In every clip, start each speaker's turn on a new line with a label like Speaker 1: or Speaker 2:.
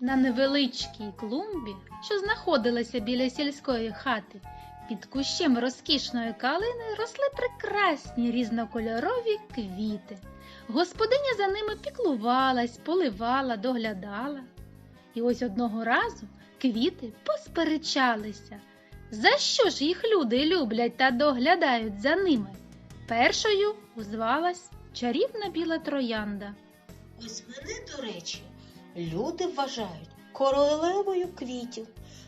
Speaker 1: На невеличкій клумбі, що знаходилася біля сільської хати, під кущем розкішної калини росли прекрасні різнокольорові квіти. Господиня за ними піклувалась, поливала, доглядала. І ось одного разу квіти посперечалися. За що ж їх люди люблять та доглядають за ними? Першою узвалась чарівна біла троянда.
Speaker 2: Ось мене, до речі, люди вважають королевою квітів.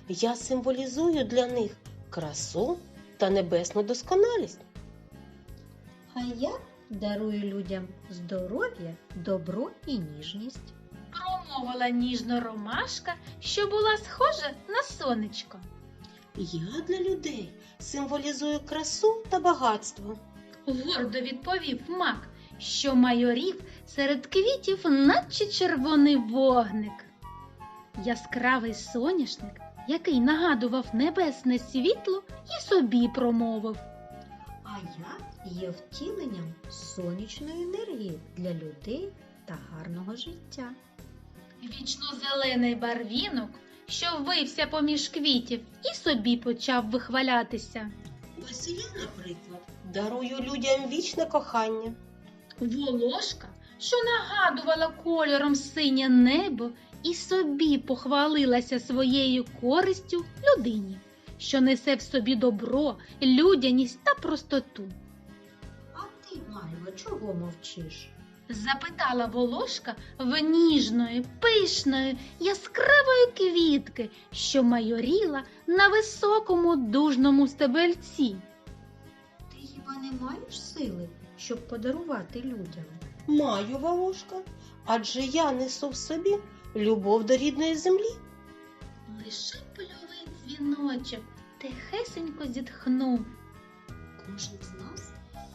Speaker 2: Я символізую для них красу та небесну досконалість.
Speaker 3: А я дарую людям здоров'я, добро і ніжність.
Speaker 1: Промовила ніжно ромашка, що була схожа на сонечко.
Speaker 2: Я для людей символізую красу та багатство.
Speaker 1: Гордо відповів мак, що майорів серед квітів, наче червоний вогник. Яскравий соняшник, який нагадував небесне світло, і собі промовив.
Speaker 3: А я є втіленням сонячної енергії для людей та гарного життя.
Speaker 1: Вічно зелений барвінок, що ввився поміж квітів, і собі почав вихвалятися.
Speaker 2: Ось я, наприклад, дарую людям вічне кохання.
Speaker 1: Волошка, що нагадувала кольором синє небо, і собі похвалилася своєю користю людині, що несе в собі добро, людяність та простоту.
Speaker 3: А ти, Мальва, чого мовчиш?
Speaker 1: Запитала волошка в ніжної, пишної, яскравої квітки, що майоріла на високому дужному стебельці.
Speaker 3: Ти хіба не маєш сили, щоб подарувати людям?
Speaker 2: Маю волошка, адже я несу в собі любов до рідної землі.
Speaker 1: Лише польовий дзвіночок тихесенько зітхнув.
Speaker 3: Кожен з нас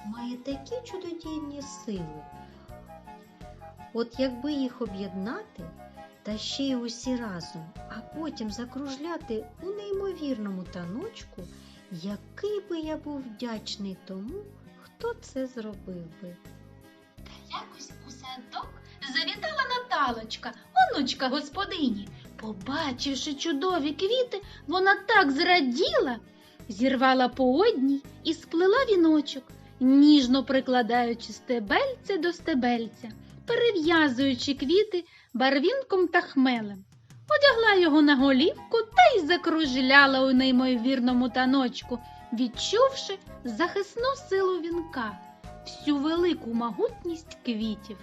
Speaker 3: має такі чудодійні сили. От якби їх об'єднати та ще й усі разом, а потім закружляти у неймовірному таночку, який би я був вдячний тому, хто це зробив би.
Speaker 1: Та якось у садок завітала Наталочка, онучка господині. Побачивши чудові квіти, вона так зраділа, зірвала по одній і сплела віночок, ніжно прикладаючи стебельце до стебельця, перев'язуючи квіти барвінком та хмелем. Одягла його на голівку та й закружляла у неймовірному таночку, відчувши захисну силу вінка, всю велику могутність квітів.